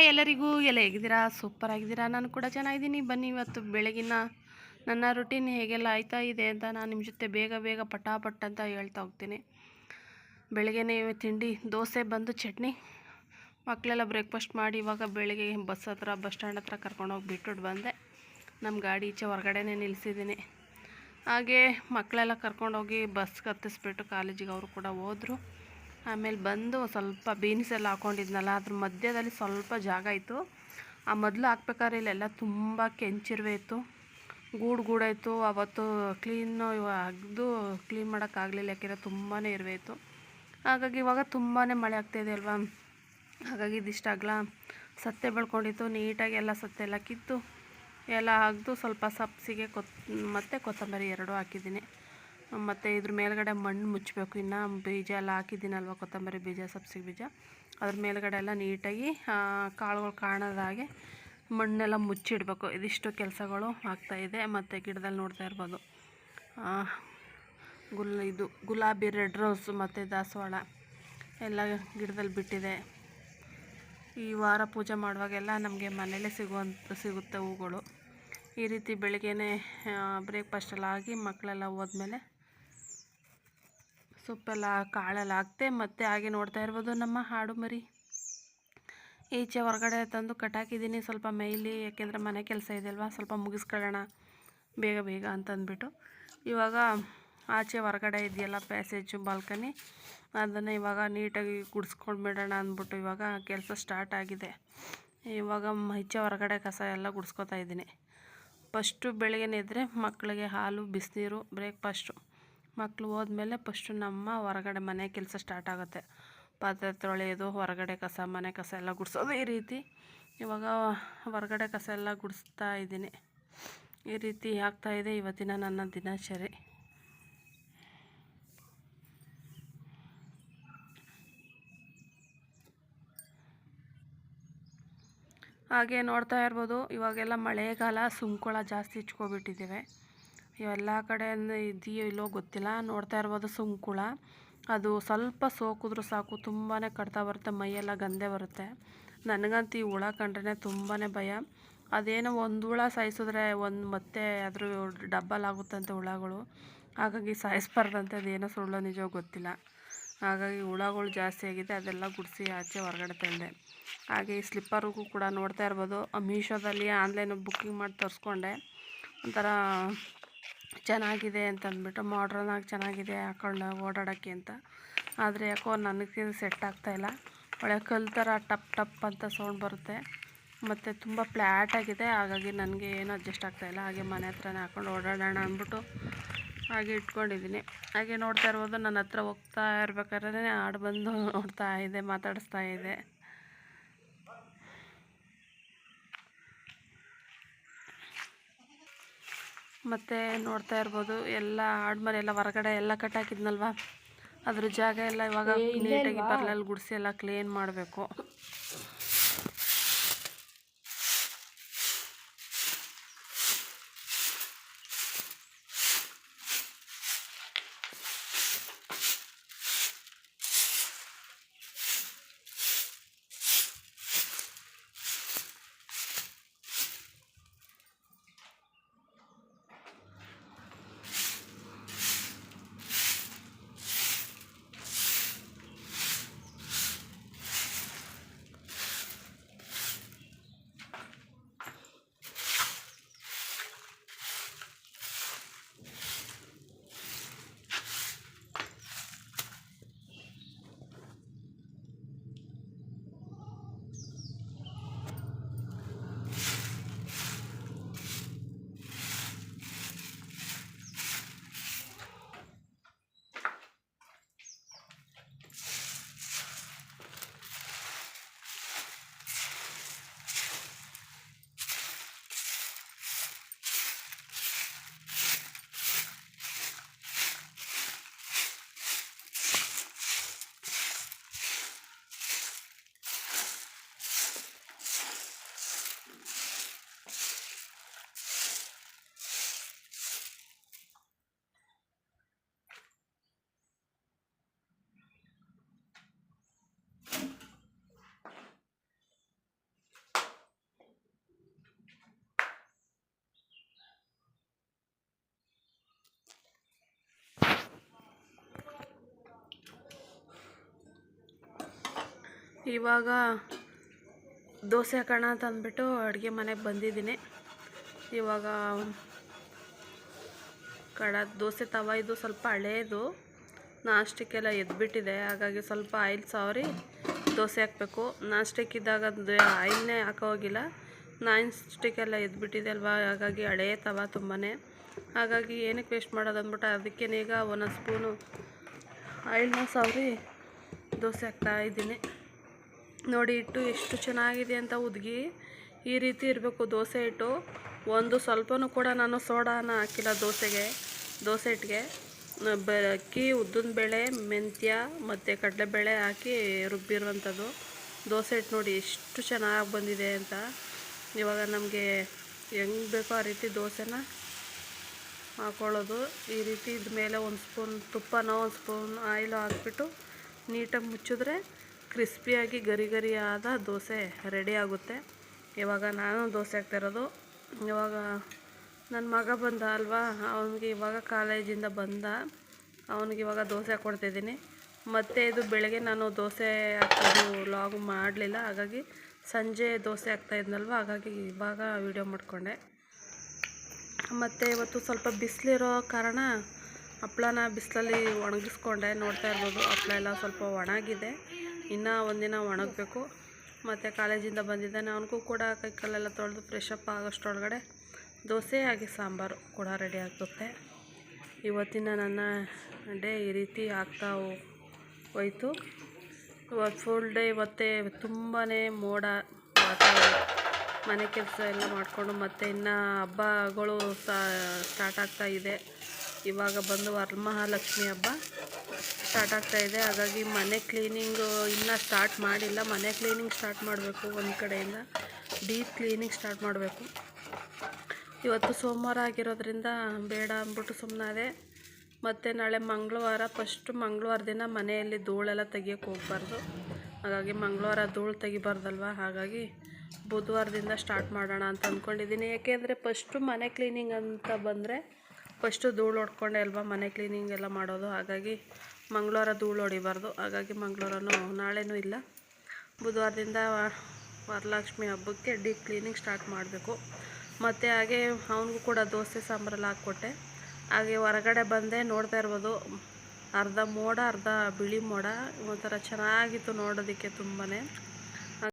Hi ಎಲ್ಲರಿಗೂ ಎಲ್ಲ ಹೇಗಿದ್ದೀರಾ? ಸೂಪರ್ ಆಗಿದ್ದೀರಾ? ನಾನು ಕೂಡ ಚೆನ್ನಾಗಿದ್ದೀನಿ. ಬನ್ನಿ ಇವತ್ತು ಬೆಳಗಿನ ನನ್ನ ರುಟೀನ್ ಹೇಗೆಲ್ಲ ಆಯ್ತಾ ಇದೆ ಅಂತ ನಾನು ನಿಮ್ಮ ಜೊತೆ ಬೇಗ ಬೇಗ ಪಟಾಪಟ್ ಅಂತ ಹೇಳ್ತಾ ಹೋಗ್ತೀನಿ. ಬೆಳಗ್ಗೆನೇ ತಿಂಡಿ, ದೋಸೆ ಬಂದು ಚಟ್ನಿ. ಮಕ್ಕಳೆಲ್ಲ ಬ್ರೇಕ್ಫಾಸ್ಟ್ ಮಾಡಿ ಇವಾಗ ಬೆಳಗ್ಗೆ ಬಸ್ ಹತ್ರ, ಬಸ್ ಸ್ಟ್ಯಾಂಡ್ ಹತ್ರ ಕರ್ಕೊಂಡೋಗಿ ಬಿಟ್ಬಿಟ್ಟು ಬಂದೆ. ನಮ್ಮ ಗಾಡಿ ಈಚೆ ಹೊರಗಡೆನೇ ನಿಲ್ಲಿಸಿದ್ದೀನಿ ಹಾಗೆ ಮಕ್ಕಳೆಲ್ಲ ಕರ್ಕೊಂಡೋಗಿ ಬಸ್ಗೆ ಹತ್ತಿಸ್ಬಿಟ್ಟು ಕಾಲೇಜಿಗೆ ಅವರು ಕೂಡ ಹೋದರು. ಆಮೇಲೆ ಬಂದು ಸ್ವಲ್ಪ ಬೀನ್ಸ್ ಎಲ್ಲ ಹಾಕೊಂಡಿದ್ನಲ್ಲ, ಅದ್ರ ಮಧ್ಯದಲ್ಲಿ ಸ್ವಲ್ಪ ಜಾಗ ಇತ್ತು. ಆ ಮೊದಲು ಹಾಕ್ಬೇಕಾದ್ರೆ ಇಲ್ಲೆಲ್ಲ ತುಂಬ ಕೆಂಚಿರುವೆ ಇತ್ತು. ಗೂಡು ಗೂಡಾಯಿತು ಅವತ್ತು ಕ್ಲೀನು ಅಗ್ದು ಕ್ಲೀನ್ ಮಾಡೋಕ್ಕಾಗಲಿಲ್ಲ ಯಾಕೆಂದರೆ ತುಂಬಾ ಇರುವೆ ಇತ್ತು. ಹಾಗಾಗಿ ಇವಾಗ ತುಂಬಾ ಮಳೆ ಆಗ್ತಾಯಿದೆ ಅಲ್ವಾ? ಹಾಗಾಗಿ ಇದಿಷ್ಟು ಆಗಲ್ಲ ಸತ್ತೆ ಬೆಳ್ಕೊಂಡಿತ್ತು, ನೀಟಾಗಿ ಎಲ್ಲ ಸತ್ತೆ ಎಲ್ಲ ಕಿತ್ತು. ಎಲ್ಲ ಅಗ್ದು ಸ್ವಲ್ಪ ಸಬ್ಸಿಗೆ ಕೊತ್, ಮತ್ತು ಕೊತ್ತಂಬರಿ ಎರಡೂ ಹಾಕಿದ್ದೀನಿ. ಮತ್ತು ಇದ್ರ ಮೇಲ್ಗಡೆ ಮಣ್ಣು ಮುಚ್ಚಬೇಕು. ಇನ್ನು ಬೀಜ ಎಲ್ಲ ಹಾಕಿದ್ದೀನಲ್ವ ಕೊತ್ತಂಬರಿ ಬೀಜ, ಸಬ್ಸಿಗೆ ಬೀಜ. ಅದ್ರ ಮೇಲ್ಗಡೆ ಎಲ್ಲ ನೀಟಾಗಿ ಕಾಳುಗಳು ಕಾಣೋದ ಹಾಗೆ ಮಣ್ಣೆಲ್ಲ ಮುಚ್ಚಿಡಬೇಕು. ಇದಿಷ್ಟು ಕೆಲಸಗಳು ಆಗ್ತಾಯಿದೆ ಮತ್ತು ಗಿಡದಲ್ಲಿ ನೋಡ್ತಾ ಇರ್ಬೋದು. ಗುಲ್, ಇದು ಗುಲಾಬಿ ರೆಡ್ ರೋಸ್ ಮತ್ತು ದಾಸವಾಳ ಎಲ್ಲ ಗಿಡದಲ್ಲಿ ಬಿಟ್ಟಿದೆ. ಈ ವಾರ ಪೂಜೆ ಮಾಡುವಾಗೆಲ್ಲ ನಮಗೆ ಮನೇಲೇ ಸಿಗುವಂಥ ಸಿಗುತ್ತೆ ಹೂಗಳು. ಈ ರೀತಿ ಬೆಳಗ್ಗೆನೇ ಬ್ರೇಕ್ಫಾಸ್ಟ್ ಎಲ್ಲ ಆಗಿ ಮಕ್ಕಳೆಲ್ಲ ಹೋದ್ಮೇಲೆ ಸೊಪ್ಪೆಲ್ಲ ಕಾಳೆಲ್ಲ ಹಾಕ್ತೆ, ಮತ್ತೆ ಹಾಗೆ ನೋಡ್ತಾ ಇರ್ಬೋದು ನಮ್ಮ ಹಾಡು ಮರಿ. ಈಚೆ ಹೊರಗಡೆ ತಂದು ಕಟ್ಟಾಕಿದ್ದೀನಿ, ಸ್ವಲ್ಪ ಮೇಯ್ಲಿ, ಯಾಕೆಂದರೆ ಮನೆ ಕೆಲಸ ಇದೆ ಅಲ್ವಾ, ಸ್ವಲ್ಪ ಮುಗಿಸ್ಕೊಳ್ಳೋಣ, ಬೇಗ ಬೇಗ ಅಂತ ಅಂದ್ಬಿಟ್ಟು ಇವಾಗ ಆಚೆ ಹೊರಗಡೆ ಇದೆಯಲ್ಲ, ಪ್ಯಾಸೇಜು, ಬಾಲ್ಕನಿ, ಅದನ್ನು ಇವಾಗ ನೀಟಾಗಿ ಗುಡಿಸ್ಕೊಂಡು ಬಿಡೋಣ ಅಂದ್ಬಿಟ್ಟು ಇವಾಗ ಕೆಲಸ ಸ್ಟಾರ್ಟ್ ಆಗಿದೆ. ಇವಾಗ ಈಚೆ ಹೊರಗಡೆ ಕಸ ಎಲ್ಲ ಗುಡಿಸ್ಕೊತಾ ಇದ್ದೀನಿ. ಫಸ್ಟು ಬೆಳಗ್ಗೆನೇ ಇದ್ದರೆ ಮಕ್ಕಳಿಗೆ ಹಾಲು, ಬಿಸಿನೀರು, ಬ್ರೇಕ್ಫಾಸ್ಟು. ಮಕ್ಕಳು ಹೋದ್ಮೇಲೆ ಫಸ್ಟು ನಮ್ಮ ಹೊರಗಡೆ ಮನೆ ಕೆಲಸ ಸ್ಟಾರ್ಟ್ ಆಗುತ್ತೆ. ಪಾತ್ರೆ ತೊಳೆಯೋದು ಹೊರಗಡೆ ಕಸ, ಮನೆ ಕಸ ಎಲ್ಲ ಗುಡಿಸೋದು ಈ ರೀತಿ. ಇವಾಗ ಹೊರಗಡೆ ಕಸ ಎಲ್ಲ ಗುಡಿಸ್ತಾ ಇದ್ದೀನಿ. ಈ ರೀತಿ ಆಗ್ತಾಯಿದೆ ಇವತ್ತಿನ ನನ್ನ ದಿನಚರಿ. ಹಾಗೆ ನೋಡ್ತಾ ಇರ್ಬೋದು, ಇವಾಗೆಲ್ಲ ಮಳೆಗಾಲ, ಸುಂಕುಳ ಜಾಸ್ತಿ ಇಚ್ಕೊಬಿಟ್ಟಿದ್ದೇವೆ ಇವೆಲ್ಲ ಕಡೆ ಇದೆಯೋ ಇಲ್ಲೋ ಗೊತ್ತಿಲ್ಲ. ನೋಡ್ತಾ ಇರ್ಬೋದು ಸುಂಕುಳ. ಅದು ಸ್ವಲ್ಪ ಸೋಕಿದ್ರೂ ಸಾಕು ತುಂಬಾ ಕಡ್ತಾ ಬರುತ್ತೆ, ಮೈಯೆಲ್ಲ ಗಂದೆ ಬರುತ್ತೆ. ನನಗಂತೂ ಈ ಹುಳ ಕಂಡ್ರೆ ತುಂಬಾ ಭಯ. ಅದೇನೋ ಒಂದು ಹುಳ ಸಾಯಿಸಿದ್ರೆ ಒಂದು ಮತ್ತೆ ಅದ್ರ ಡಬ್ಬಲ್ ಆಗುತ್ತಂತೆ ಹುಳಗಳು. ಹಾಗಾಗಿ ಸಾಯಿಸ್ಬಾರ್ದಂತೆ ಅದೇನೋ ಸುಳ್ಳು ನಿಜ ಗೊತ್ತಿಲ್ಲ. ಹಾಗಾಗಿ ಹುಳಗಳು ಜಾಸ್ತಿ ಆಗಿದೆ, ಅದೆಲ್ಲ ಗುಡಿಸಿ ಆಚೆ ಹೊರಗಡೆ ತಂದೆ. ಹಾಗೆ ಈ ಸ್ಲಿಪ್ಪರ್ಗೂ ಕೂಡ ನೋಡ್ತಾ ಇರ್ಬೋದು. ಮೀಶೋದಲ್ಲಿ ಆನ್ಲೈನ್ ಬುಕ್ಕಿಂಗ್ ಮಾಡಿ ತರಿಸ್ಕೊಂಡೆ. ಒಂಥರ ಚೆನ್ನಾಗಿದೆ ಅಂತ ಅಂದ್ಬಿಟ್ಟು ಮಾಡ್ರನ್ ಆಗಿ ಚೆನ್ನಾಗಿದೆ ಹಾಕೊಂಡು ಓಡಾಡೋಕ್ಕೆ ಅಂತ. ಆದರೆ ಯಾಕೋ ನನಗೆ ಸೆಟ್ ಆಗ್ತಾಯಿಲ್ಲ ಒಳ್ಳೆ ಕಲ್ಲು ಥರ ಟಪ್ ಟಪ್ ಅಂತ ಸೌಂಡ್ ಬರುತ್ತೆ. ಮತ್ತು ತುಂಬ ಫ್ಲ್ಯಾಟ್ ಆಗಿದೆ. ಹಾಗಾಗಿ ನನಗೆ ಏನು ಅಡ್ಜಸ್ಟ್ ಆಗ್ತಾಯಿಲ್ಲ ಹಾಗೆ ಮನೆ ಹತ್ರನೇ ಹಾಕೊಂಡು ಓಡಾಡೋಣ ಅಂದ್ಬಿಟ್ಟು ಹಾಗೆ ಇಟ್ಕೊಂಡಿದ್ದೀನಿ. ಹಾಗೆ ನೋಡ್ತಾ ಇರ್ಬೋದು. ನನ್ನ ಹತ್ರ ಹೋಗ್ತಾ ಇರ್ಬೇಕಾದ್ರೆ ಹಾಡು ಬಂದು ನೋಡ್ತಾ ಇದೆ, ಮಾತಾಡಿಸ್ತಾ ಇದೆ. ಮತ್ತು ನೋಡ್ತಾ ಇರ್ಬೋದು ಎಲ್ಲ ಆಡ್ಮರೆ ಎಲ್ಲ ಹೊರಗಡೆ ಎಲ್ಲ ಕಟ್ಟಾಕಿದ್ನಲ್ವ ಅದ್ರ ಜಾಗ ಎಲ್ಲ ಇವಾಗ ನೀಟಾಗಿ ಬರ್ಲಲ್ಲಿ ಗುಡಿಸಿ ಎಲ್ಲ ಕ್ಲೀನ್ ಮಾಡಬೇಕು. ಇವಾಗ ದೋಸೆ ಹಾಕೋಣ ಅಂತ ಅಂದ್ಬಿಟ್ಟು ಅಡುಗೆ ಮನೆಗೆ ಬಂದಿದ್ದೀನಿ. ಇವಾಗ ಕಡ ದೋಸೆ ತವ ಇದು ಸ್ವಲ್ಪ ಹಳೇದು. ನಾಸ್ಟಿಕ್ಕೆಲ್ಲ ಎದ್ಬಿಟ್ಟಿದೆ. ಹಾಗಾಗಿ ಸ್ವಲ್ಪ ಆಯಿಲ್ ಸಾವರಿ ದೋಸೆ ಹಾಕಬೇಕು. ನಾಸ್ಟಿಕ್ ಇದ್ದಾಗ ಅದು ಆಯಿಲ್ನೇ ಹಾಕೋ ಹೋಗಿಲ್ಲ. ನಾನ್ ಸ್ಟಿಕ್ಕೆಲ್ಲ ಎದ್ಬಿಟ್ಟಿದೆ ಅಲ್ವಾ? ಹಾಗಾಗಿ ಹಳೇ ತವ ತುಂಬಾ ಹಾಗಾಗಿ ಏನಕ್ಕೆ ವೇಸ್ಟ್ ಮಾಡೋದು ಅಂದ್ಬಿಟ್ಟು ಅದಕ್ಕೆ ಈಗ ಒಂದೊಂದು ಸ್ಪೂನು ಆಯಿಲ್ನ ಸಾವರಿ ದೋಸೆ ಹಾಕ್ತಾ ಇದ್ದೀನಿ. ನೋಡಿ ಇಟ್ಟು ಎಷ್ಟು ಚೆನ್ನಾಗಿದೆ ಅಂತ ಉದ್ಗಿ ಈ ರೀತಿ ಇರಬೇಕು ದೋಸೆ ಹಿಟ್ಟು. ಒಂದು ಸ್ವಲ್ಪನೂ ಕೂಡ ನಾನು ಸೋಡಾನ ಹಾಕಿಲ್ಲ ದೋಸೆಗೆ. ದೋಸೆ ಹಿಟ್ಟಿಗೆ. ಅಕ್ಕಿ, ಉದ್ದಿನ ಬೇಳೆ, ಮೆಂತ್ಯ ಮತ್ತು ಕಡಲೆಬೇಳೆ ಹಾಕಿ ರುಬ್ಬಿರುವಂಥದ್ದು. ದೋಸೆ ಹಿಟ್ಟು ನೋಡಿ ಎಷ್ಟು ಚೆನ್ನಾಗಿ ಬಂದಿದೆ ಅಂತ. ಇವಾಗ ನಮಗೆ ಹೆಂಗೆ ಬೇಕೋ ಆ ರೀತಿ ದೋಸೆನ ಹಾಕೊಳ್ಳೋದು. ಈ ರೀತಿ ಇದ್ಮೇಲೆ ಒಂದು ಸ್ಪೂನ್ ತುಪ್ಪನೋ ಒಂದು ಸ್ಪೂನ್ ಆಯಿಲು ಹಾಕ್ಬಿಟ್ಟು ನೀಟಾಗಿ ಮುಚ್ಚಿದ್ರೆ ಕ್ರಿಸ್ಪಿಯಾಗಿ ಗರಿ ಗರಿಯಾದ ದೋಸೆ ರೆಡಿ ಆಗುತ್ತೆ. ಇವಾಗ ನಾನು ದೋಸೆ ಹಾಕ್ತಿರೋದು ಇವಾಗ ನನ್ನ ಮಗ ಬಂದ ಅಲ್ವಾ? ಅವನಿಗೆ ಇವಾಗ ಕಾಲೇಜಿಂದ ಬಂದ. ಅವನಿಗೆ ಇವಾಗ ದೋಸೆ ಕೊಡ್ತಿದ್ದೀನಿ. ಮತ್ತು ಇದು ಬೆಳಗ್ಗೆ ನಾನು ದೋಸೆ ಹಾಕೋದು ಲಾಗ್ ಮಾಡಲಿಲ್ಲ. ಹಾಗಾಗಿ ಸಂಜೆ ದೋಸೆ ಹಾಕ್ತಾ ಇದ್ನಲ್ವ? ಹಾಗಾಗಿ ಇವಾಗ ವೀಡಿಯೋ ಮಾಡಿಕೊಂಡೆ. ಮತ್ತು ಇವತ್ತು ಸ್ವಲ್ಪ ಬಿಸಿಲಿರೋ ಕಾರಣ ಹಪ್ಳನ ಬಿಸಿಲಲ್ಲಿ ಒಣಗಿಸ್ಕೊಂಡೆ. ನೋಡ್ತಾ ಇರ್ಬೋದು, ಹಪ್ಳ ಎಲ್ಲ ಸ್ವಲ್ಪ ಒಣಗಿದೆ. ಇನ್ನೂ ಒಂದಿನ ಒಣಗಬೇಕು. ಮತ್ತು ಕಾಲೇಜಿಂದ ಬಂದಿದ್ದಾನೆ. ಅವನಿಗೂ ಕೂಡ ಕೈ ಕಾಲೆಲ್ಲ ತೊಳೆದು ಫ್ರೆಶ್ ಅಪ್ ಆಗೋಷ್ಟರೊಳಗಡೆ ದೋಸೆ ಹಾಗೆ ಸಾಂಬಾರು ಕೂಡ ರೆಡಿ ಆಗುತ್ತೆ ಇವತ್ತಿನ ನನ್ನ ಡೇ ಈ ರೀತಿ ಆಗ್ತಾ ಹೋಯ್ತು. ಇವತ್ತು ಫುಲ್ ಡೇ ಇವತ್ತೇ ತುಂಬಾ ಮೋಡ ವಾತಾವರಣ. ಮನೆ ಕೆಲಸ ಎಲ್ಲ ಮಾಡಿಕೊಂಡು ಮತ್ತು ಇನ್ನು ಹಬ್ಬಗಳು ಸ್ಟಾರ್ಟ್ ಆಗ್ತಾ ಇದೆ. ಇವಾಗ ಬಂದು ವರಮಹಾಲಕ್ಷ್ಮಿ ಹಬ್ಬ ಸ್ಟಾರ್ಟ್ ಆಗ್ತಾ ಇದೆ. ಹಾಗಾಗಿ ಮನೆ ಕ್ಲೀನಿಂಗು ಇನ್ನೂ ಸ್ಟಾರ್ಟ್ ಮಾಡಿಲ್ಲ. ಮನೆ ಕ್ಲೀನಿಂಗ್ ಸ್ಟಾರ್ಟ್ ಮಾಡಬೇಕು ಒಂದು ಕಡೆಯಿಂದ. ಡೀಪ್ ಕ್ಲೀನಿಂಗ್ ಸ್ಟಾರ್ಟ್ ಮಾಡಬೇಕು. ಇವತ್ತು ಸೋಮವಾರ ಆಗಿರೋದ್ರಿಂದ ಬೇಡ ಅಂದ್ಬಿಟ್ಟು ಸುಮ್ಮನಾದೆ ಮತ್ತು ನಾಳೆ ಮಂಗಳವಾರ ಫಸ್ಟು ಮಂಗಳವಾರ ದಿನ ಮನೆಯಲ್ಲಿ ಧೂಳೆಲ್ಲ ತೆಗಿಯೋಕ್ಕೆ ಹೋಗ್ಬಾರ್ದು. ಹಾಗಾಗಿ ಮಂಗಳವಾರ ಧೂಳು ತೆಗಿಬಾರ್ದಲ್ವ? ಹಾಗಾಗಿ ಬುಧವಾರದಿಂದ ಸ್ಟಾರ್ಟ್ ಮಾಡೋಣ ಅಂತ ಅಂದ್ಕೊಂಡಿದ್ದೀನಿ ಯಾಕೆಂದರೆ ಫಸ್ಟು ಮನೆ ಕ್ಲೀನಿಂಗ್ ಅಂತ ಬಂದರೆ ಫಸ್ಟು ಧೂಳು ಹೊಡ್ಕೊಂಡೆ ಅಲ್ವಾ, ಮನೆ ಕ್ಲೀನಿಂಗ್ ಎಲ್ಲ ಮಾಡೋದು. ಹಾಗಾಗಿ ಮಂಗಳವಾರ ಧೂಳು ಹೊಡಿಬಾರ್ದು. ಹಾಗಾಗಿ ಮಂಗಳವಾರನೂ ನಾಳೆನೂ ಇಲ್ಲ. ಬುಧವಾರದಿಂದ ವರಲಕ್ಷ್ಮಿ ಹಬ್ಬಕ್ಕೆ ಡೀಪ್ ಕ್ಲೀನಿಂಗ್ ಸ್ಟಾರ್ಟ್ ಮಾಡಬೇಕು. ಮತ್ತು ಹಾಗೆ ಅವನಿಗೂ ಕೂಡ ದೋಸೆ ಸಾಂಬಾರೆಲ್ಲ ಹಾಕ್ಕೊಟ್ಟೆ. ಹಾಗೆ ಹೊರಗಡೆ ಬಂದೆ ನೋಡ್ತಾ ಇರ್ಬೋದು. ಅರ್ಧ ಮೋಡ, ಅರ್ಧ ಬಿಳಿ ಮೋಡ. ಒಂಥರ ಚೆನ್ನಾಗಿತ್ತು ನೋಡೋದಕ್ಕೆ ತುಂಬಾ